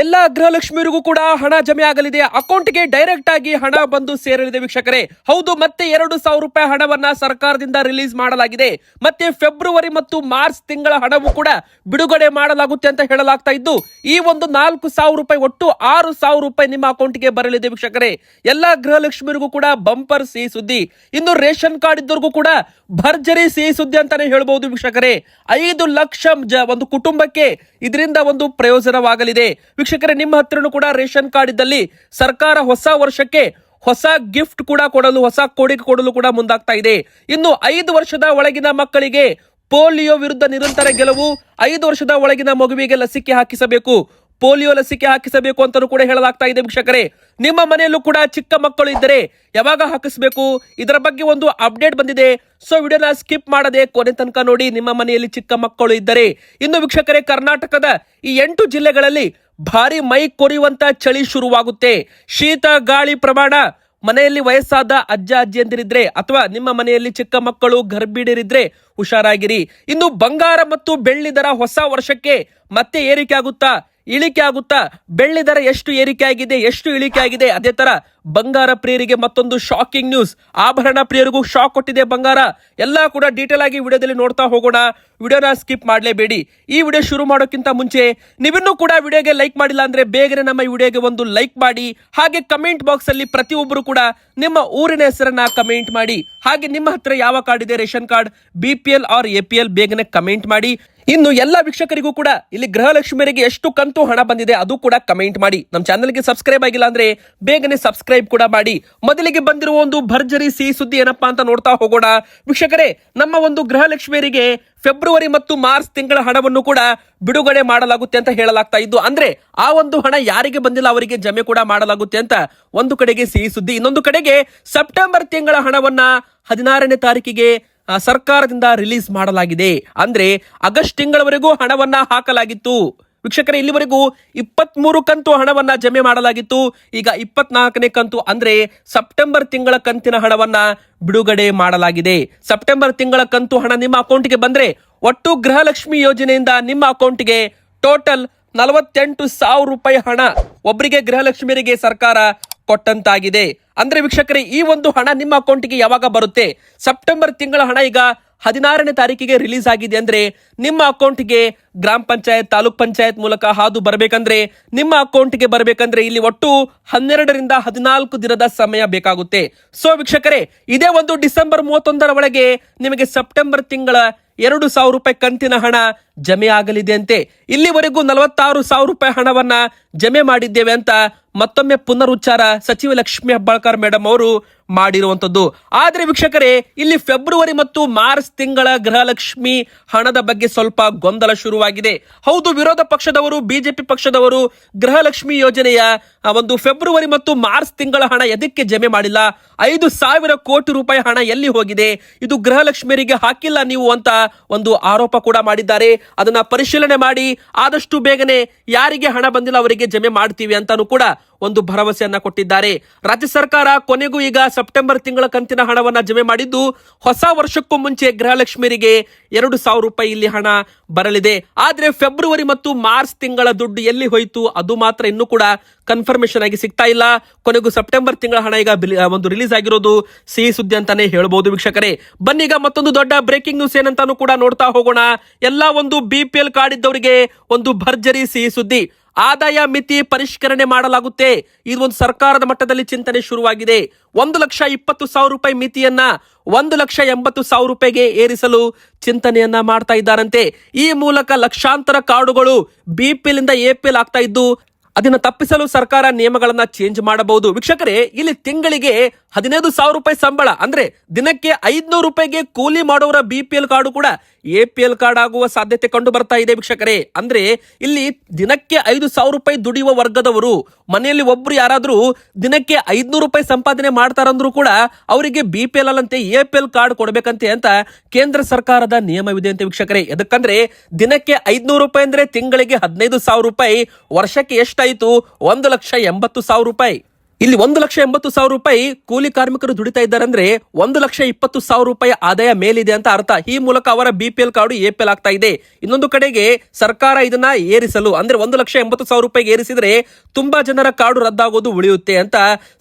ಎಲ್ಲ ಗೃಹಲಕ್ಷ್ಮಿಯರಿಗೂ ಕೂಡ ಹಣ ಜಮೆ ಆಗಲಿದೆ. ಅಕೌಂಟ್ಗೆ ಡೈರೆಕ್ಟ್ ಆಗಿ ಹಣ ಬಂದು ಸೇರಲಿದೆ ವೀಕ್ಷಕರೇ. ಹೌದು, ಮತ್ತೆ ಎರಡು ಸಾವಿರ ರೂಪಾಯಿ ಹಣವನ್ನ ಸರ್ಕಾರದಿಂದ ರಿಲೀಸ್ ಮಾಡಲಾಗಿದೆ. ಮತ್ತೆ ಫೆಬ್ರವರಿ ಮತ್ತು ಮಾರ್ಚ್ ತಿಂಗಳ ಹಣವು ಕೂಡ ಬಿಡುಗಡೆ ಮಾಡಲಾಗುತ್ತೆ ಅಂತ ಹೇಳಲಾಗ್ತಾ ಇದ್ದು, ಈ ಒಂದು ನಾಲ್ಕು ಸಾವಿರ ರೂಪಾಯಿ ಒಟ್ಟು ಆರು ಸಾವಿರ ರೂಪಾಯಿ ನಿಮ್ಮ ಅಕೌಂಟ್ಗೆ ಬರಲಿದೆ ವೀಕ್ಷಕರೇ. ಎಲ್ಲಾ ಗೃಹಲಕ್ಷ್ಮಿಯರಿಗೂ ಕೂಡ ಬಂಪರ್ ಸಿಹಿ ಸುದ್ದಿ, ಇನ್ನು ರೇಷನ್ ಕಾರ್ಡ್ ಇದ್ದವ್ರಿಗೂ ಕೂಡ ಭರ್ಜರಿ ಸಿಹಿ ಸುದ್ದಿ ಅಂತಾನೆ ಹೇಳಬಹುದು ವೀಕ್ಷಕರೇ. ಐದು ಲಕ್ಷ ಒಂದು ಕುಟುಂಬಕ್ಕೆ ಇದರಿಂದ ಒಂದು ಪ್ರಯೋಜನವಾಗಲಿದೆ. ವೀಕ್ಷಕರೇ ನಿಮ್ಮ ಹತ್ರನೂ ಕೂಡ ರೇಷನ್ ಕಾರ್ಡ್ ಇದ್ದಲ್ಲಿ ಸರ್ಕಾರ ಹೊಸ ವರ್ಷಕ್ಕೆ ಹೊಸ ಗಿಫ್ಟ್ ಕೂಡ ಕೊಡಲು, ಹೊಸ ಕೊಡುಗೆ ಕೊಡಲು ಕೂಡ ಮುಂದಾಗ್ತಾ ಇದೆ. ಇನ್ನು ಐದು ವರ್ಷದ ಒಳಗಿನ ಮಕ್ಕಳಿಗೆ ಪೋಲಿಯೋ ವಿರುದ್ಧ ನಿರಂತರ ಗೆಲುವು, ಐದು ವರ್ಷದ ಒಳಗಿನ ಮಗುವಿಗೆ ಲಸಿಕೆ ಹಾಕಿಸಬೇಕು. ಪೋಲಿಯೋ ಲಸಿಕೆ ಹಾಕಿಸಬೇಕು ಅಂತಲೂ ಕೂಡ ಹೇಳಲಾಗ್ತಾ ಇದೆ ವೀಕ್ಷಕರೇ. ನಿಮ್ಮ ಮನೆಯಲ್ಲೂ ಕೂಡ ಚಿಕ್ಕ ಮಕ್ಕಳು ಇದ್ದರೆ ಯಾವಾಗ ಹಾಕಿಸಬೇಕು? ಇದರ ಬಗ್ಗೆ ಒಂದು ಅಪ್ಡೇಟ್ ಬಂದಿದೆ. ಸೊ, ವಿಡಿಯೋನ ಸ್ಕಿಪ್ ಮಾಡದೆ ಕೊನೆ ತನಕ ನೋಡಿ ನಿಮ್ಮ ಮನೆಯಲ್ಲಿ ಚಿಕ್ಕ ಮಕ್ಕಳು ಇದ್ದರೆ. ಇನ್ನು ವೀಕ್ಷಕರೇ, ಕರ್ನಾಟಕದ ಈ ಎಂಟು ಜಿಲ್ಲೆಗಳಲ್ಲಿ ಭಾರಿ ಮೈ ಕೊರಿಯುವಂತ ಚಳಿ ಶುರುವಾಗುತ್ತೆ. ಶೀತ, ಗಾಳಿ ಪ್ರಮಾಣ ಮನೆಯಲ್ಲಿ ವಯಸ್ಸಾದ ಅಜ್ಜ, ಅಜ್ಜಿಯಂದಿರಿದ್ರೆ ಅಥವಾ ನಿಮ್ಮ ಮನೆಯಲ್ಲಿ ಚಿಕ್ಕ ಮಕ್ಕಳು, ಗರ್ಭಿಣಿಯರಿದ್ರೆ ಹುಷಾರಾಗಿರಿ. ಇನ್ನು ಬಂಗಾರ ಮತ್ತು ಬೆಳ್ಳಿ ದರ ಹೊಸ ವರ್ಷಕ್ಕೆ ಮತ್ತೆ ಏರಿಕೆ ಆಗುತ್ತಾ? ಇಳಿಕೆ ಆಗುತ್ತಾ? ಬೆಳ್ಳಿ ದರ ಎಷ್ಟು ಏರಿಕೆ ಆಗಿದೆ ಎಷ್ಟು ಇಳಿಕೆ ಆಗಿದೆ ಅದೇ ತರ ಬಂಗಾರ ಪ್ರಿಯರಿಗೆ ಮತ್ತೊಂದು ಶಾಕಿಂಗ್ ನ್ಯೂಸ್ ಆಭರಣ ಪ್ರಿಯರಿಗೂ ಶಾಕ್ ಕೊಟ್ಟಿದೆ ಬಂಗಾರ. ಎಲ್ಲ ಕೂಡ ಡೀಟೇಲ್ ಆಗಿ ವಿಡಿಯೋದಲ್ಲಿ ನೋಡ್ತಾ ಹೋಗೋಣ. ವಿಡಿಯೋನ ಸ್ಕಿಪ್ ಮಾಡಲೇಬೇಡಿ. ಈ ವಿಡಿಯೋ ಶುರು ಮಾಡೋಕ್ಕಿಂತ ಮುಂಚೆ ನೀವಿನ್ನೂ ಕೂಡ ವಿಡಿಯೋಗೆ ಲೈಕ್ ಮಾಡಿಲ್ಲ ಅಂದ್ರೆ ಬೇಗನೆ ನಮ್ಮ ವಿಡಿಯೋಗೆ ಒಂದು ಲೈಕ್ ಮಾಡಿ. ಹಾಗೆ ಕಮೆಂಟ್ ಬಾಕ್ಸ್ ಅಲ್ಲಿ ಪ್ರತಿಯೊಬ್ಬರು ಕೂಡ ನಿಮ್ಮ ಊರಿನ ಹೆಸರನ್ನ ಕಮೆಂಟ್ ಮಾಡಿ. ಹಾಗೆ ನಿಮ್ಮ ಹತ್ರ ಯಾವ ಕಾರ್ಡ್ ಇದೆ? Ration card B P L A P L L ಬೇಗನೆ ಕಮೆಂಟ್ ಮಾಡಿ. ಇನ್ನು ಎಲ್ಲ ವೀಕ್ಷಕರಿಗೂ ಕೂಡ ಇಲ್ಲಿ ಗೃಹಲಕ್ಷ್ಮಿಯರಿಗೆ ಎಷ್ಟು ಕಂತು ಹಣ ಬಂದಿದೆ ಅದು ಕೂಡ ಕಮೆಂಟ್ ಮಾಡಿ. ನಮ್ಮ ಚಾನಲ್ಗೆ ಸಬ್ಸ್ಕ್ರೈಬ್ ಆಗಿಲ್ಲ ಅಂದ್ರೆ ಬೇಗನೆ ಸಬ್ಸ್ಕ್ರೈಬ್ ಕೂಡ ಮಾಡಿ. ಮೊದಲಿಗೆ ಬಂದಿರುವ ಒಂದು ಭರ್ಜರಿ ಸಿಹಿ ಸುದ್ದಿ ಏನಪ್ಪಾ ಅಂತ ನೋಡ್ತಾ ಹೋಗೋಣ. ವೀಕ್ಷಕರೇ, ನಮ್ಮ ಒಂದು ಗೃಹಲಕ್ಷ್ಮಿಯರಿಗೆ ಫೆಬ್ರವರಿ ಮತ್ತು ಮಾರ್ಚ್ ತಿಂಗಳ ಹಣವನ್ನು ಕೂಡ ಬಿಡುಗಡೆ ಮಾಡಲಾಗುತ್ತೆ ಅಂತ ಹೇಳಲಾಗ್ತಾ ಇದ್ದು, ಅಂದ್ರೆ ಆ ಒಂದು ಹಣ ಯಾರಿಗೆ ಬಂದಿಲ್ಲ ಅವರಿಗೆ ಜಮೆ ಕೂಡ ಮಾಡಲಾಗುತ್ತೆ ಅಂತ ಒಂದು ಕಡೆಗೆ ಸಿಹಿ ಸುದ್ದಿ. ಇನ್ನೊಂದು ಕಡೆಗೆ ಸೆಪ್ಟೆಂಬರ್ ತಿಂಗಳ ಹಣವನ್ನ ಹದಿನಾರನೇ ತಾರೀಕಿಗೆ ಸರ್ಕಾರದಿಂದ ರಿಲೀಸ್ ಮಾಡಲಾಗಿದೆ. ಅಂದ್ರೆ ಆಗಸ್ಟ್ ತಿಂಗಳವರೆಗೂ ಹಣವನ್ನ ಹಾಕಲಾಗಿತ್ತು. ವೀಕ್ಷಕರೇ, ಇಲ್ಲಿವರೆಗೂ ಇಪ್ಪತ್ಮೂರು ಕಂತು ಹಣವನ್ನ ಜಮೆ ಮಾಡಲಾಗಿತ್ತು. ಈಗ ಇಪ್ಪತ್ನಾಲ್ಕನೇ ಕಂತು ಅಂದ್ರೆ ಸೆಪ್ಟೆಂಬರ್ ತಿಂಗಳ ಕಂತಿನ ಹಣವನ್ನ ಬಿಡುಗಡೆ ಮಾಡಲಾಗಿದೆ. ಸೆಪ್ಟೆಂಬರ್ ತಿಂಗಳ ಕಂತು ಹಣ ನಿಮ್ಮ ಅಕೌಂಟ್ಗೆ ಬಂದ್ರೆ ಒಟ್ಟು ಗೃಹಲಕ್ಷ್ಮಿ ಯೋಜನೆಯಿಂದ ನಿಮ್ಮ ಅಕೌಂಟ್ಗೆ ಟೋಟಲ್ ನಲವತ್ತೆಂಟು ಸಾವಿರ ರೂಪಾಯಿ ಹಣ ಒಬ್ಬರಿಗೆ ಗೃಹಲಕ್ಷ್ಮಿಯರಿಗೆ ಸರ್ಕಾರ ಕೊಟ್ಟಂತಾಗಿದೆ. ಅಂದ್ರೆ ವೀಕ್ಷಕರೇ, ಈ ಒಂದು ಹಣ ನಿಮ್ಮ ಅಕೌಂಟ್ಗೆ ಯಾವಾಗ ಬರುತ್ತೆ? ಸೆಪ್ಟೆಂಬರ್ ತಿಂಗಳ ಹಣ ಈಗ ಹದಿನಾರನೇ ತಾರೀಕಿಗೆ ರಿಲೀಸ್ ಆಗಿದೆ ಅಂದ್ರೆ ನಿಮ್ಮ ಅಕೌಂಟ್ಗೆ ಗ್ರಾಮ ಪಂಚಾಯತ್, ತಾಲೂಕ್ ಪಂಚಾಯತ್ ಮೂಲಕ ಹಾದು ಬರಬೇಕಂದ್ರೆ, ನಿಮ್ಮ ಅಕೌಂಟ್ಗೆ ಬರಬೇಕಂದ್ರೆ ಇಲ್ಲಿ ಒಟ್ಟು ಹನ್ನೆರಡರಿಂದ ಹದಿನಾಲ್ಕು ದಿನದ ಸಮಯ ಬೇಕಾಗುತ್ತೆ. ಸೊ ವೀಕ್ಷಕರೇ, ಇದೇ ಒಂದು ಡಿಸೆಂಬರ್ ಮೂವತ್ತೊಂದರ ಒಳಗೆ ನಿಮಗೆ ಸೆಪ್ಟೆಂಬರ್ ತಿಂಗಳ ಎರಡು ಸಾವಿರ ರೂಪಾಯಿ ಕಂತಿನ ಹಣ ಜಮೆ ಆಗಲಿದೆ ಅಂತೆ. ಇಲ್ಲಿವರೆಗೂ ನಲವತ್ತಾರು ಸಾವಿರ ರೂಪಾಯಿ ಹಣವನ್ನ ಜಮೆ ಮಾಡಿದ್ದೇವೆ ಅಂತ ಮತ್ತೊಮ್ಮೆ ಪುನರುಚ್ಚಾರ ಸಚಿವ ಲಕ್ಷ್ಮಿ ಹೆಬ್ಬಾಳ್ಕರ್ ಮೇಡಮ್ ಅವರು ಮಾಡಿರುವಂತದ್ದು. ಆದ್ರೆ ವೀಕ್ಷಕರೇ, ಇಲ್ಲಿ ಫೆಬ್ರವರಿ ಮತ್ತು ಮಾರ್ಚ್ ತಿಂಗಳ ಗೃಹಲಕ್ಷ್ಮಿ ಹಣದ ಬಗ್ಗೆ ಸ್ವಲ್ಪ ಗೊಂದಲ ಶುರುವಾಗಿದೆ. ಹೌದು, ವಿರೋಧ ಪಕ್ಷದವರು, ಬಿಜೆಪಿ ಪಕ್ಷದವರು ಗೃಹಲಕ್ಷ್ಮಿ ಯೋಜನೆಯ ಒಂದು ಫೆಬ್ರವರಿ ಮತ್ತು ಮಾರ್ಚ್ ತಿಂಗಳ ಹಣ ಎದಕ್ಕೆ ಜಮೆ ಮಾಡಿಲ್ಲ? ಐದು ಸಾವಿರ ಕೋಟಿ ರೂಪಾಯಿ ಹಣ ಎಲ್ಲಿ ಹೋಗಿದೆ? ಇದು ಗೃಹಲಕ್ಷ್ಮಿಯರಿಗೆ ಹಾಕಿಲ್ಲ ನೀವು ಅಂತ ಒಂದು ಆರೋಪ ಕೂಡ ಮಾಡಿದ್ದಾರೆ. ಅದನ್ನ ಪರಿಶೀಲನೆ ಮಾಡಿ, ಆದಷ್ಟು ಬೇಗನೆ ಯಾರಿಗೆ ಹಣ ಬಂದಿಲ್ಲ ಅವರಿಗೆ ಜಮೆ ಮಾಡ್ತೀವಿ ಅಂತಾನು ಕೂಡ ಒಂದು ಭರವಸೆಯನ್ನ ಕೊಟ್ಟಿದ್ದಾರೆ. ರಾಜ್ಯ ಸರ್ಕಾರ ಕೊನೆಗೂ ಈಗ ಸೆಪ್ಟೆಂಬರ್ ತಿಂಗಳ ಕಂತಿನ ಹಣವನ್ನ ಜಮೆ ಮಾಡಿದ್ದು, ಹೊಸ ವರ್ಷಕ್ಕೂ ಮುಂಚೆ ಗೃಹಲಕ್ಷ್ಮಿಯರಿಗೆ ಎರಡು ಸಾವಿರ ರೂಪಾಯಿ ಇಲ್ಲಿ ಹಣ ಬರಲಿದೆ. ಆದ್ರೆ ಫೆಬ್ರವರಿ ಮತ್ತು ಮಾರ್ಚ್ ತಿಂಗಳ ದುಡ್ಡು ಎಲ್ಲಿ ಹೋಯಿತು ಅದು ಮಾತ್ರ ಇನ್ನೂ ಕೂಡ ಕನ್ಫರ್ಮೇಶನ್ ಆಗಿ ಸಿಗ್ತಾ ಇಲ್ಲ. ಕೊನೆಗೂ ಸೆಪ್ಟೆಂಬರ್ ತಿಂಗಳ ಹಣ ಈಗ ಒಂದು ರಿಲೀಸ್ ಆಗಿರೋದು ಸಿಹಿ ಸುದ್ದಿ ಅಂತಾನೆ ಹೇಳ್ಬೋದು ವೀಕ್ಷಕರೇ. ಬನ್ನೀಗ ಮತ್ತೊಂದು ದೊಡ್ಡ ಬ್ರೇಕಿಂಗ್ ನ್ಯೂಸ್ ಏನಂತಾನು ಕೂಡ ನೋಡ್ತಾ ಹೋಗೋಣ. ಎಲ್ಲ ಒಂದು ಬಿ ಪಿ ಎಲ್ ಕಾರ್ಡ್ ಇದ್ದವರಿಗೆ ಒಂದು ಭರ್ಜರಿ ಸಿಹಿ ಸುದ್ದಿ. ಆದಾಯ ಮಿತಿ ಪರಿಷ್ಕರಣೆ ಮಾಡಲಾಗುತ್ತೆ. ಇದು ಒಂದು ಸರ್ಕಾರದ ಮಟ್ಟದಲ್ಲಿ ಚಿಂತನೆ ಶುರುವಾಗಿದೆ. ಒಂದು ಲಕ್ಷ ಇಪ್ಪತ್ತು ಸಾವಿರ ರೂಪಾಯಿ ಮಿತಿಯನ್ನ ಒಂದು ಲಕ್ಷ ಎಂಬತ್ತು ಸಾವಿರ ರೂಪಾಯಿಗೆ ಏರಿಸಲು ಚಿಂತನೆಯನ್ನ ಮಾಡ್ತಾ ಇದ್ದಾರಂತೆ. ಈ ಮೂಲಕ ಲಕ್ಷಾಂತರ ಕಾರ್ಡುಗಳು ಬಿಪಿಎಲ್ ಇಂದ ಎಪಿಎಲ್ ಆಗ್ತಾ ಇದ್ದು, ಅದನ್ನು ತಪ್ಪಿಸಲು ಸರ್ಕಾರ ನಿಯಮಗಳನ್ನ ಚೇಂಜ್ ಮಾಡಬಹುದು. ವೀಕ್ಷಕರೇ, ಇಲ್ಲಿ ತಿಂಗಳಿಗೆ ಹದಿನೈದು ಸಾವಿರ ರೂಪಾಯಿ ಸಂಬಳ, ಅಂದ್ರೆ ದಿನಕ್ಕೆ ಐದ್ನೂರು ರೂಪಾಯಿಗೆ ಕೂಲಿ ಮಾಡೋರ ಬಿ ಪಿ ಎಲ್ ಕಾರ್ಡು ಕೂಡ ಎ ಪಿ ಎಲ್ ಕಾರ್ಡ್ ಆಗುವ ಸಾಧ್ಯತೆ ಕಂಡು ಬರ್ತಾ ಇದೆ ವೀಕ್ಷಕರೇ. ಅಂದ್ರೆ ಇಲ್ಲಿ ದಿನಕ್ಕೆ ಐದು ಸಾವಿರ ರೂಪಾಯಿ ದುಡಿಯುವ ವರ್ಗದವರು, ಮನೆಯಲ್ಲಿ ಒಬ್ರು ಯಾರಾದ್ರೂ ದಿನಕ್ಕೆ ಐದ್ನೂರು ರೂಪಾಯಿ ಸಂಪಾದನೆ ಮಾಡ್ತಾರಂದ್ರೂ ಕೂಡ ಅವರಿಗೆ ಬಿ ಪಿ ಎಲ್ ಅಲ್ಲಂತೆ ಎ ಪಿ ಎಲ್ ಕಾರ್ಡ್ ಕೊಡಬೇಕಂತೆ ಅಂತ ಕೇಂದ್ರ ಸರ್ಕಾರದ ನಿಯಮವಿದೆ ಅಂತ ವೀಕ್ಷಕರೇ. ಯಾಕಂದ್ರೆ ದಿನಕ್ಕೆ ಐದ್ನೂರು ರೂಪಾಯಿ ಅಂದ್ರೆ ತಿಂಗಳಿಗೆ ಹದಿನೈದು ಸಾವಿರ ರೂಪಾಯಿ, ವರ್ಷಕ್ಕೆ ಎಷ್ಟಾಯಿತು? ಒಂದು ಲಕ್ಷ ಎಂಬತ್ತು ಸಾವಿರ ರೂಪಾಯಿ. ಇಲ್ಲಿ ಒಂದು ಲಕ್ಷ ಎಂಬತ್ತು ಸಾವಿರ ರೂಪಾಯಿ ಕೂಲಿ ಕಾರ್ಮಿಕರು ದುಡಿತಾ ಇದ್ದಾರೆ ಅಂದ್ರೆ ಒಂದು ಲಕ್ಷ ಇಪ್ಪತ್ತು ಸಾವಿರ ರೂಪಾಯಿ ಆದಾಯ ಮೇಲಿದೆ ಅಂತ ಅರ್ಥ. ಈ ಮೂಲಕ ಅವರ BPL card A P L ಆಗ್ತಾ ಇದೆ. ಇನ್ನೊಂದು ಕಡೆಗೆ ಸರ್ಕಾರ ಇದನ್ನ ಏರಿಸಲು, ಅಂದ್ರೆ ಒಂದು ಲಕ್ಷ ಎಂಬತ್ತು ಸಾವಿರ ರೂಪಾಯಿಗೆ ಏರಿಸಿದ್ರೆ ತುಂಬಾ ಜನರ ಕಾರ್ಡು ರದ್ದಾಗೋದು ಉಳಿಯುತ್ತೆ ಅಂತ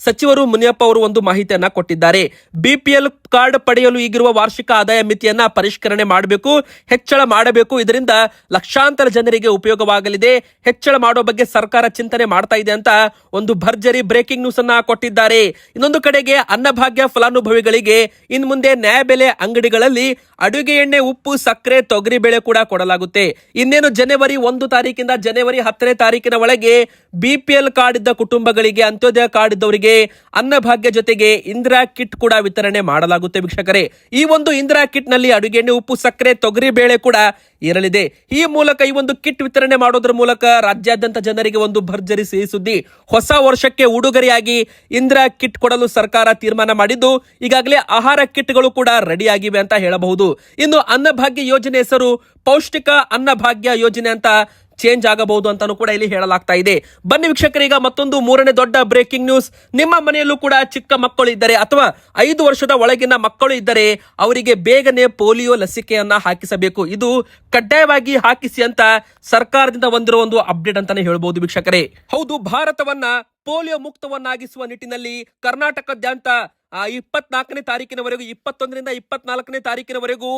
ಸಚಿವರು ಮುನಿಯಪ್ಪ ಅವರು ಒಂದು ಮಾಹಿತಿಯನ್ನ ಕೊಟ್ಟಿದ್ದಾರೆ. ಬಿಪಿಎಲ್ ಕಾರ್ಡ್ ಪಡೆಯಲು ಈಗಿರುವ ವಾರ್ಷಿಕ ಆದಾಯ ಮಿತಿಯನ್ನ ಪರಿಷ್ಕರಣೆ ಮಾಡಬೇಕು, ಹೆಚ್ಚಳ ಮಾಡಬೇಕು. ಇದರಿಂದ ಲಕ್ಷಾಂತರ ಜನರಿಗೆ ಉಪಯೋಗವಾಗಲಿದೆ. ಹೆಚ್ಚಳ ಮಾಡೋ ಬಗ್ಗೆ ಸರ್ಕಾರ ಚಿಂತನೆ ಮಾಡ್ತಾ ಇದೆ ಅಂತ ಒಂದು ಭರ್ಜರಿ ಬ್ರೇಕಿಂಗ್ ನ್ಯೂಸ್ ಅನ್ನ ಕೊಟ್ಟಿದ್ದಾರೆ. ಇನ್ನೊಂದು ಕಡೆಗೆ ಅನ್ನಭಾಗ್ಯ ಫಲಾನುಭವಿಗಳಿಗೆ ಇನ್ ಮುಂದೆ ನ್ಯಾಯಬೆಲೆ ಅಂಗಡಿಗಳಲ್ಲಿ ಅಡುಗೆ ಎಣ್ಣೆ, ಉಪ್ಪು, ಸಕ್ಕರೆ, ತೊಗರಿ ಬೇಳೆ ಕೂಡ ಕೊಡಲಾಗುತ್ತೆ. ಇನ್ನೇನು ಜನವರಿ ಒಂದು ತಾರೀಕಿಂದ ಜನವರಿ ಹತ್ತನೇ ತಾರೀಕಿನ ಒಳಗೆ ಬಿಪಿಎಲ್ ಕಾರ್ಡ್ ಇದ್ದ ಕುಟುಂಬಗಳಿಗೆ, ಅಂತ್ಯೋದಯ ಕಾರ್ಡ್ ಇದ್ದವರಿಗೆ ಅನ್ನಭಾಗ್ಯ ಜೊತೆಗೆ ಇಂದಿರಾ ಕಿಟ್ ಕೂಡ ವಿತರಣೆ ಮಾಡಲಾಗುತ್ತೆ ವೀಕ್ಷಕರೇ. ಈ ಒಂದು ಇಂದಿರಾ ಕಿಟ್ನಲ್ಲಿ ಅಡುಗೆ ಎಣ್ಣೆ, ಉಪ್ಪು, ಸಕ್ಕರೆ, ತೊಗರಿ ಬೇಳೆ ಕೂಡ ಇರಲಿದೆ. ಈ ಮೂಲಕ ಈ ಒಂದು ಕಿಟ್ ವಿತರಣೆ ಮಾಡೋದ್ರ ಮೂಲಕ ರಾಜ್ಯಾದ್ಯಂತ ಜನರಿಗೆ ಒಂದು ಭರ್ಜರಿ ಸಿಹಿ ಸುದ್ದಿ. ಹೊಸ ವರ್ಷಕ್ಕೆ ಉಡುಗೊರೆಯಾಗಿ ಇಂದಿರಾ ಕಿಟ್ ಕೊಡಲು ಸರ್ಕಾರ ತೀರ್ಮಾನ ಮಾಡಿದ್ದು, ಈಗಾಗಲೇ ಆಹಾರ ಕಿಟ್ಗಳು ಕೂಡ ರೆಡಿ ಆಗಿವೆ ಅಂತ ಹೇಳಬಹುದು. ಇನ್ನು ಅನ್ನಭಾಗ್ಯ ಯೋಜನೆ ಹೆಸರು ಪೌಷ್ಟಿಕ ಅನ್ನಭಾಗ್ಯ ಯೋಜನೆ ಅಂತ ಚೇಂಜ್ ಆಗಬಹುದು ಅಂತಾನು ಕೂಡ ಇಲ್ಲಿ ಹೇಳಲಾಗ್ತಾ ಇದೆ. ಬನ್ನಿ ವೀಕ್ಷಕರೀಗ ಮತ್ತೊಂದು ಮೂರನೇ ದೊಡ್ಡ ಬ್ರೇಕಿಂಗ್ ನ್ಯೂಸ್ ನಿಮ್ಮ ಮನೆಯಲ್ಲೂ ಕೂಡ ಚಿಕ್ಕ ಮಕ್ಕಳು ಇದ್ದರೆ ಅಥವಾ ಐದು ವರ್ಷದ ಒಳಗಿನ ಮಕ್ಕಳು ಇದ್ದರೆ ಅವರಿಗೆ ಬೇಗನೆ ಪೋಲಿಯೋ ಲಸಿಕೆಯನ್ನ ಹಾಕಿಸಬೇಕು. ಇದು ಕಡ್ಡಾಯವಾಗಿ ಹಾಕಿಸಿ ಅಂತ ಸರ್ಕಾರದಿಂದ ಬಂದಿರುವ ಒಂದು ಅಪ್ಡೇಟ್ ಅಂತಾನೆ ಹೇಳಬಹುದು ವೀಕ್ಷಕರೇ. ಹೌದು ಭಾರತವನ್ನ ಪೋಲಿಯೋ ಮುಕ್ತವನ್ನಾಗಿಸುವ ನಿಟ್ಟಿನಲ್ಲಿ ಕರ್ನಾಟಕದಾದ್ಯಂತ ಆ, ಇಪ್ಪತ್ನಾಲ್ಕನೇ ತಾರೀಕಿನವರೆಗೂ ಇಪ್ಪತ್ತೊಂದರಿಂದ ಇಪ್ಪತ್ನಾಲ್ಕನೇ ತಾರೀಕಿನವರೆಗೂ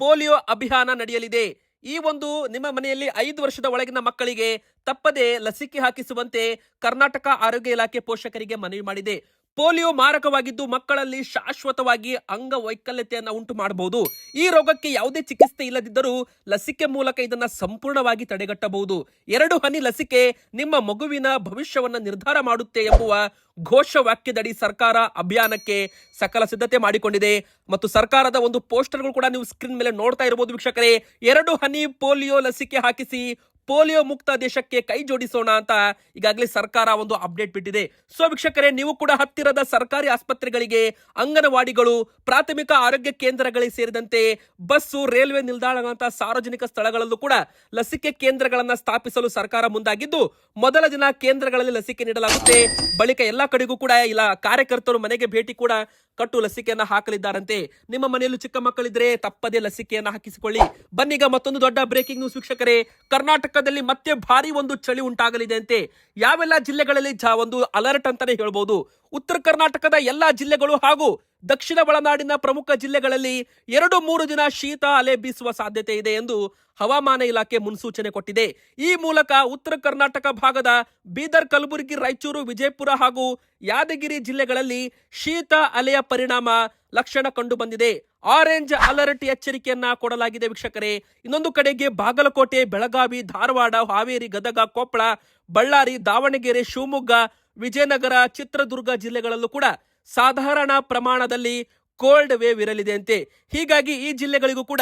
ಪೋಲಿಯೋ ಅಭಿಯಾನ ನಡೆಯಲಿದೆ. ಈ ಒಂದು ನಿಮ್ಮ ಮನೆಯಲ್ಲಿ ಐದು ವರ್ಷದ ಒಳಗಿನ ಮಕ್ಕಳಿಗೆ ತಪ್ಪದೆ ಲಸಿಕೆ ಹಾಕಿಸುವಂತೆ ಕರ್ನಾಟಕ ಆರೋಗ್ಯ ಇಲಾಖೆ ಪೋಷಕರಿಗೆ ಮನವಿ ಮಾಡಿದೆ. ಪೋಲಿಯೋ ಮಾರಕವಾಗಿದ್ದು ಮಕ್ಕಳಲ್ಲಿ ಶಾಶ್ವತವಾಗಿ ಅಂಗವೈಕಲ್ಯತೆಯನ್ನು ಉಂಟು ಮಾಡಬಹುದು. ಈ ರೋಗಕ್ಕೆ ಯಾವುದೇ ಚಿಕಿತ್ಸೆ ಇಲ್ಲದಿದ್ದರೂ ಲಸಿಕೆ ಮೂಲಕ ಇದನ್ನ ಸಂಪೂರ್ಣವಾಗಿ ತಡೆಗಟ್ಟಬಹುದು. ಎರಡು ಹನಿ ಲಸಿಕೆ ನಿಮ್ಮ ಮಗುವಿನ ಭವಿಷ್ಯವನ್ನು ನಿರ್ಧಾರ ಮಾಡುತ್ತೆ ಎಂಬುವ ಘೋಷ ವಾಕ್ಯದಡಿ ಸರ್ಕಾರ ಅಭಿಯಾನಕ್ಕೆ ಸಕಲ ಸಿದ್ಧತೆ ಮಾಡಿಕೊಂಡಿದೆ. ಮತ್ತು ಸರ್ಕಾರದ ಒಂದು ಪೋಸ್ಟರ್ಗಳು ಕೂಡ ನೀವು ಸ್ಕ್ರೀನ್ ಮೇಲೆ ನೋಡ್ತಾ ಇರಬಹುದು ವೀಕ್ಷಕರೇ. ಎರಡು ಹನಿ ಪೋಲಿಯೋ ಲಸಿಕೆ ಹಾಕಿಸಿ ಪೋಲಿಯೋ ಮುಕ್ತ ದೇಶಕ್ಕೆ ಕೈ ಜೋಡಿಸೋಣ ಅಂತ ಈಗಾಗಲೇ ಸರ್ಕಾರ ಒಂದು ಅಪ್ಡೇಟ್ ಬಿಟ್ಟಿದೆ. ಸೊ ವೀಕ್ಷಕರೇ, ನೀವು ಕೂಡ ಹತ್ತಿರದ ಸರ್ಕಾರಿ ಆಸ್ಪತ್ರೆಗಳಿಗೆ, ಅಂಗನವಾಡಿಗಳು, ಪ್ರಾಥಮಿಕ ಆರೋಗ್ಯ ಕೇಂದ್ರಗಳಿಗೆ ಸೇರಿದಂತೆ ಬಸ್ಸು, ರೈಲ್ವೆ ನಿಲ್ದಾಣಗಳಂತಹ ಸಾರ್ವಜನಿಕ ಸ್ಥಳಗಳಲ್ಲೂ ಕೂಡ ಲಸಿಕೆ ಕೇಂದ್ರಗಳನ್ನ ಸ್ಥಾಪಿಸಲು ಸರ್ಕಾರ ಮುಂದಾಗಿದ್ದು, ಮೊದಲ ದಿನ ಕೇಂದ್ರಗಳಲ್ಲಿ ಲಸಿಕೆ ನೀಡಲಾಗುತ್ತೆ. ಬಳಿಕ ಎಲ್ಲಾ ಕಡೆಗೂ ಕೂಡ ಇಲ್ಲ, ಕಾರ್ಯಕರ್ತರು ಮನೆಗೆ ಭೇಟಿ ಕೂಡ ಕಟ್ಟು ಲಸಿಕೆಯನ್ನು ಹಾಕಲಿದ್ದಾರಂತೆ. ನಿಮ್ಮ ಮನೆಯಲ್ಲೂ ಚಿಕ್ಕ ಮಕ್ಕಳಿದ್ರೆ ತಪ್ಪದೇ ಲಸಿಕೆಯನ್ನು ಹಾಕಿಸಿಕೊಳ್ಳಿ. ಬನ್ನಿಗ ಮತ್ತೊಂದು ದೊಡ್ಡ ಬ್ರೇಕಿಂಗ್ ನ್ಯೂಸ್ ವೀಕ್ಷಕರೇ ಕರ್ನಾಟಕದಲ್ಲಿ ಮತ್ತೆ ಭಾರಿ ಒಂದು ಚಳಿ ಉಂಟಾಗಲಿದೆ ಅಂತೆ. ಯಾವೆಲ್ಲ ಜಿಲ್ಲೆಗಳಲ್ಲಿ ಒಂದು ಅಲರ್ಟ್ ಅಂತಾನೆ ಹೇಳ್ಬೋದು. ಉತ್ತರ ಕರ್ನಾಟಕದ ಎಲ್ಲಾ ಜಿಲ್ಲೆಗಳು ಹಾಗೂ ದಕ್ಷಿಣ ಒಳನಾಡಿನ ಪ್ರಮುಖ ಜಿಲ್ಲೆಗಳಲ್ಲಿ ಎರಡು ಮೂರು ದಿನ ಶೀತ, ಅಲೆ ಬೀಸುವ ಸಾಧ್ಯತೆ ಇದೆ ಎಂದು ಹವಾಮಾನ ಇಲಾಖೆ ಮುನ್ಸೂಚನೆ ಕೊಟ್ಟಿದೆ. ಈ ಮೂಲಕ ಉತ್ತರ ಕರ್ನಾಟಕ ಭಾಗದ ಬೀದರ್, ಕಲಬುರಗಿ, ರಾಯಚೂರು, ವಿಜಯಪುರ ಹಾಗೂ ಯಾದಗಿರಿ ಜಿಲ್ಲೆಗಳಲ್ಲಿ ಶೀತ, ಅಲೆಯ ಪರಿಣಾಮ ಲಕ್ಷಣ ಕಂಡು ಬಂದಿದೆ ಆರೆಂಜ್ ಅಲರ್ಟ್ ಎಚ್ಚರಿಕೆಯನ್ನ ಕೊಡಲಾಗಿದೆ ವೀಕ್ಷಕರೇ. ಇನ್ನೊಂದು ಕಡೆಗೆ ಬಾಗಲಕೋಟೆ, ಬೆಳಗಾವಿ, ಧಾರವಾಡ, ಹಾವೇರಿ, ಗದಗ, ಕೊಪ್ಪಳ, ಬಳ್ಳಾರಿ, ದಾವಣಗೆರೆ, ಶಿವಮೊಗ್ಗ, ವಿಜಯನಗರ, ಚಿತ್ರದುರ್ಗ ಜಿಲ್ಲೆಗಳಲ್ಲೂ ಕೂಡ ಸಾಧಾರಣ ಪ್ರಮಾಣದಲ್ಲಿ ಕೋಲ್ಡ್ ವೇವ್ ಇರಲಿದೆ ಅಂತೆ. ಹೀಗಾಗಿ ಈ ಜಿಲ್ಲೆಗಳಿಗೂ ಕೂಡ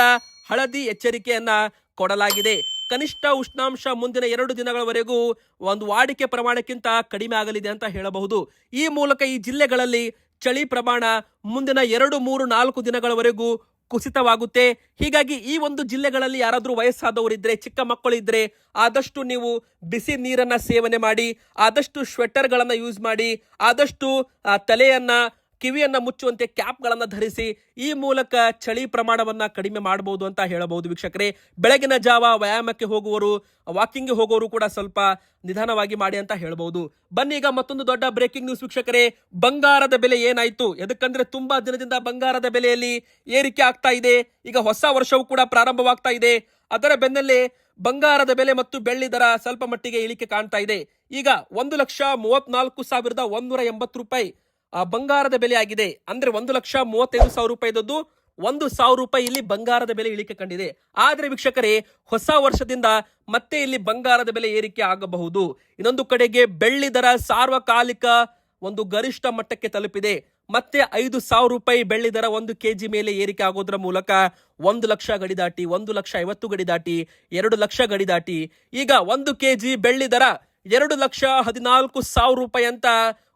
ಹಳದಿ ಎಚ್ಚರಿಕೆಯನ್ನ ಕೊಡಲಾಗಿದೆ. ಕನಿಷ್ಠ ಉಷ್ಣಾಂಶ ಮುಂದಿನ ಎರಡು ದಿನಗಳವರೆಗೂ ಒಂದು ವಾಡಿಕೆ ಪ್ರಮಾಣಕ್ಕಿಂತ ಕಡಿಮೆ ಆಗಲಿದೆ ಅಂತ ಹೇಳಬಹುದು. ಈ ಮೂಲಕ ಈ ಜಿಲ್ಲೆಗಳಲ್ಲಿ ಚಳಿ ಪ್ರಮಾಣ ಮುಂದಿನ ಎರಡು, ಮೂರು, ನಾಲ್ಕು ದಿನಗಳವರೆಗೂ ಕುಸಿತವಾಗುತ್ತೆ. ಹೀಗಾಗಿ ಈ ಒಂದು ಜಿಲ್ಲೆಗಳಲ್ಲಿ ಯಾರಾದರೂ ವಯಸ್ಸಾದವರಿದ್ರೆ, ಚಿಕ್ಕ ಮಕ್ಕಳಿದ್ರೆ, ಆದಷ್ಟು ನೀವು ಬಿಸಿ ನೀರನ್ನ ಸೇವನೆ ಮಾಡಿ, ಆದಷ್ಟು ಸ್ವೆಟರ್ಗಳನ್ನ ಯೂಸ್ ಮಾಡಿ, ಆದಷ್ಟು ತಲೆಯನ್ನ ಕಿವಿಯನ್ನ ಮುಚ್ಚುವಂತೆ ಕ್ಯಾಪ್ಗಳನ್ನು ಧರಿಸಿ ಈ ಮೂಲಕ ಚಳಿ ಪ್ರಮಾಣವನ್ನ ಕಡಿಮೆ ಮಾಡಬಹುದು ಅಂತ ಹೇಳಬಹುದು ವೀಕ್ಷಕರೇ. ಬೆಳಗಿನ ಜಾವ ವ್ಯಾಯಾಮಕ್ಕೆ ಹೋಗುವವರು, ವಾಕಿಂಗ್ಗೆ ಹೋಗೋರು ಕೂಡ ಸ್ವಲ್ಪ ನಿಧಾನವಾಗಿ ಮಾಡಿ ಅಂತ ಹೇಳಬಹುದು. ಬನ್ನಿ ಈಗ ಮತ್ತೊಂದು ದೊಡ್ಡ ಬ್ರೇಕಿಂಗ್ ನ್ಯೂಸ್ ವೀಕ್ಷಕರೇ. ಬಂಗಾರದ ಬೆಲೆ ಏನಾಯ್ತು? ಎದಕ್ಕಂದ್ರೆ ತುಂಬಾ ದಿನದಿಂದ ಬಂಗಾರದ ಬೆಲೆಯಲ್ಲಿ ಏರಿಕೆ ಆಗ್ತಾ ಇದೆ. ಈಗ ಹೊಸ ವರ್ಷವೂ ಕೂಡ ಪ್ರಾರಂಭವಾಗ್ತಾ ಇದೆ. ಅದರ ಬೆನ್ನಲ್ಲೇ ಬಂಗಾರದ ಬೆಲೆ ಮತ್ತು ಬೆಳ್ಳಿ ದರ ಸ್ವಲ್ಪ ಮಟ್ಟಿಗೆ ಇಳಿಕೆ ಕಾಣ್ತಾ ಇದೆ. ಈಗ ಒಂದು ಲಕ್ಷ ಮೂವತ್ನಾಲ್ಕು ಸಾವಿರದ ಒಂದೂರ ಎಂಬತ್ತು ರೂಪಾಯಿ ಬಂಗಾರದ ಬೆಲೆ ಆಗಿದೆ. ಅಂದ್ರೆ ಒಂದು ಲಕ್ಷ ಮೂವತ್ತೈದು ಸಾವಿರ ರೂಪಾಯಿದದ್ದು ಒಂದು ಸಾವಿರ ರೂಪಾಯಿ ಇಲ್ಲಿ ಬಂಗಾರದ ಬೆಲೆ ಇಳಿಕೆ ಕಂಡಿದೆ. ಆದರೆ ವೀಕ್ಷಕರೇ, ಹೊಸ ವರ್ಷದಿಂದ ಮತ್ತೆ ಇಲ್ಲಿ ಬಂಗಾರದ ಬೆಲೆ ಏರಿಕೆ ಆಗಬಹುದು. ಇನ್ನೊಂದು ಕಡೆಗೆ ಬೆಳ್ಳಿ ದರ ಸಾರ್ವಕಾಲಿಕ ಒಂದು ಗರಿಷ್ಠ ಮಟ್ಟಕ್ಕೆ ತಲುಪಿದೆ. ಮತ್ತೆ ಐದು ಸಾವಿರ ರೂಪಾಯಿ ಬೆಳ್ಳಿ ದರ ಒಂದು ಕೆಜಿ ಮೇಲೆ ಏರಿಕೆ ಆಗೋದ್ರ ಮೂಲಕ ಒಂದು ಲಕ್ಷ ಗಡಿ ದಾಟಿ, ಒಂದು ಲಕ್ಷ ಐವತ್ತು ಗಡಿ ದಾಟಿ, ಎರಡು ಲಕ್ಷ ಗಡಿ ದಾಟಿ. ಈಗ ಒಂದು ಕೆಜಿ ಬೆಳ್ಳಿ ದರ ಎರಡು ಲಕ್ಷ ಹದಿನಾಲ್ಕು ಸಾವಿರ ರೂಪಾಯಿ ಅಂತ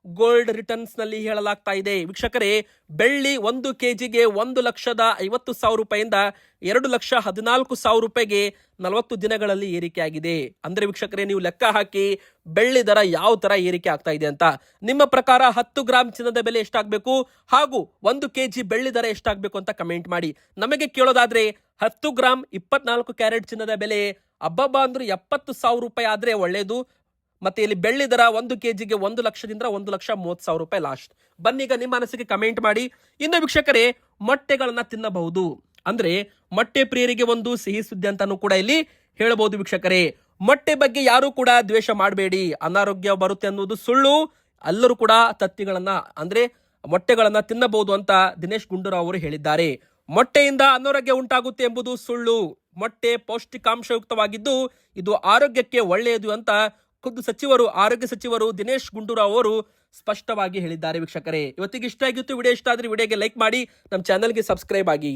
ಗೋಲ್ಡ್ ರಿಟರ್ನ್ಸ್ನಲ್ಲಿ ಹೇಳಲಾಗ್ತಾ ಇದೆ. ವೀಕ್ಷಕರೇ, ಬೆಳ್ಳಿ ಒಂದು ಕೆಜಿಗೆ ಒಂದು ಲಕ್ಷದ ಐವತ್ತು ಸಾವಿರ ರೂಪಾಯಿಂದ ಎರಡು ಲಕ್ಷ ಹದಿನಾಲ್ಕು ಸಾವಿರ ರೂಪಾಯಿಗೆ ನಲವತ್ತು ದಿನಗಳಲ್ಲಿ ಏರಿಕೆಯಾಗಿದೆ ಅಂದ್ರೆ ವೀಕ್ಷಕರೇ, ನೀವು ಲೆಕ್ಕ ಹಾಕಿ ಬೆಳ್ಳಿ ದರ ಯಾವ ತರ ಏರಿಕೆ ಆಗ್ತಾ ಇದೆ ಅಂತ. ನಿಮ್ಮ ಪ್ರಕಾರ ಹತ್ತು ಗ್ರಾಮ್ ಚಿನ್ನದ ಬೆಲೆ ಎಷ್ಟಾಗಬೇಕು? ಹಾಗೂ ಒಂದು ಕೆಜಿ ಬೆಳ್ಳಿ ದರ ಎಷ್ಟಾಗಬೇಕು ಅಂತ ಕಮೆಂಟ್ ಮಾಡಿ. ನಮಗೆ ಕೇಳೋದಾದ್ರೆ, ಹತ್ತು ಗ್ರಾಮ್ ಇಪ್ಪತ್ನಾಲ್ಕು ಕ್ಯಾರೆಟ್ ಚಿನ್ನದ ಬೆಲೆ ಅಬ್ಬಬ್ಬ ಅಂದ್ರೆ ಎಪ್ಪತ್ತು ಸಾವಿರ ರೂಪಾಯಿ ಆದ್ರೆ ಒಳ್ಳೇದು. ಮತ್ತೆ ಇಲ್ಲಿ ಬೆಳ್ಳಿ ದರ ಒಂದು ಕೆಜಿಗೆ ಒಂದು ಲಕ್ಷದಿಂದ ಒಂದು ಲಕ್ಷ ಮೂವತ್ತು ಸಾವಿರ ರೂಪಾಯಿ ಲಾಸ್ಟ್ ಬನ್ನೀಗ ನಿಮ್ಮ ಮನಸ್ಸಿಗೆ ಕಮೆಂಟ್ ಮಾಡಿ. ಇನ್ನು ವೀಕ್ಷಕರೇ, ಮೊಟ್ಟೆಗಳನ್ನ ತಿನ್ನಬಹುದು. ಅಂದ್ರೆ ಮೊಟ್ಟೆ ಪ್ರಿಯರಿಗೆ ಒಂದು ಸಿಹಿ ಸುದ್ದಿ ಅಂತಾನು ಕೂಡ ಇಲ್ಲಿ ಹೇಳಬಹುದು ವೀಕ್ಷಕರೇ. ಮೊಟ್ಟೆ ಬಗ್ಗೆ ಯಾರು ಕೂಡ ದ್ವೇಷ ಮಾಡಬೇಡಿ. ಅನಾರೋಗ್ಯ ಬರುತ್ತೆ ಅನ್ನೋದು ಸುಳ್ಳು. ಎಲ್ಲರೂ ಕೂಡ ತತ್ತಿಗಳನ್ನ, ಅಂದ್ರೆ ಮೊಟ್ಟೆಗಳನ್ನ ತಿನ್ನಬಹುದು ಅಂತ ದಿನೇಶ್ ಗುಂಡೂರಾವ್ ಅವರು ಹೇಳಿದ್ದಾರೆ. ಮೊಟ್ಟೆಯಿಂದ ಅನಾರೋಗ್ಯ ಉಂಟಾಗುತ್ತೆ ಎಂಬುದು ಸುಳ್ಳು. ಮೊಟ್ಟೆ ಪೌಷ್ಟಿಕಾಂಶಯುಕ್ತವಾಗಿದ್ದು ಇದು ಆರೋಗ್ಯಕ್ಕೆ ಒಳ್ಳೆಯದು ಅಂತ ಖುದ್ದು ಸಚಿವರು, ಆರೋಗ್ಯ ಸಚಿವರು ದಿನೇಶ್ ಗುಂಡೂರಾವ್ ಅವರು ಸ್ಪಷ್ಟವಾಗಿ ಹೇಳಿದ್ದಾರೆ ವೀಕ್ಷಕರೇ. ಇವತ್ತಿಗೆ ಇಷ್ಟ ಆಗಿತ್ತು, ವಿಡಿಯೋ ಇಷ್ಟ ಆದ್ರೆ ವಿಡಿಯೋಗೆ ಲೈಕ್ ಮಾಡಿ, ನಮ್ಮ ಚಾನಲ್ಗೆ ಸಬ್ಸ್ಕ್ರೈಬ್ ಆಗಿ.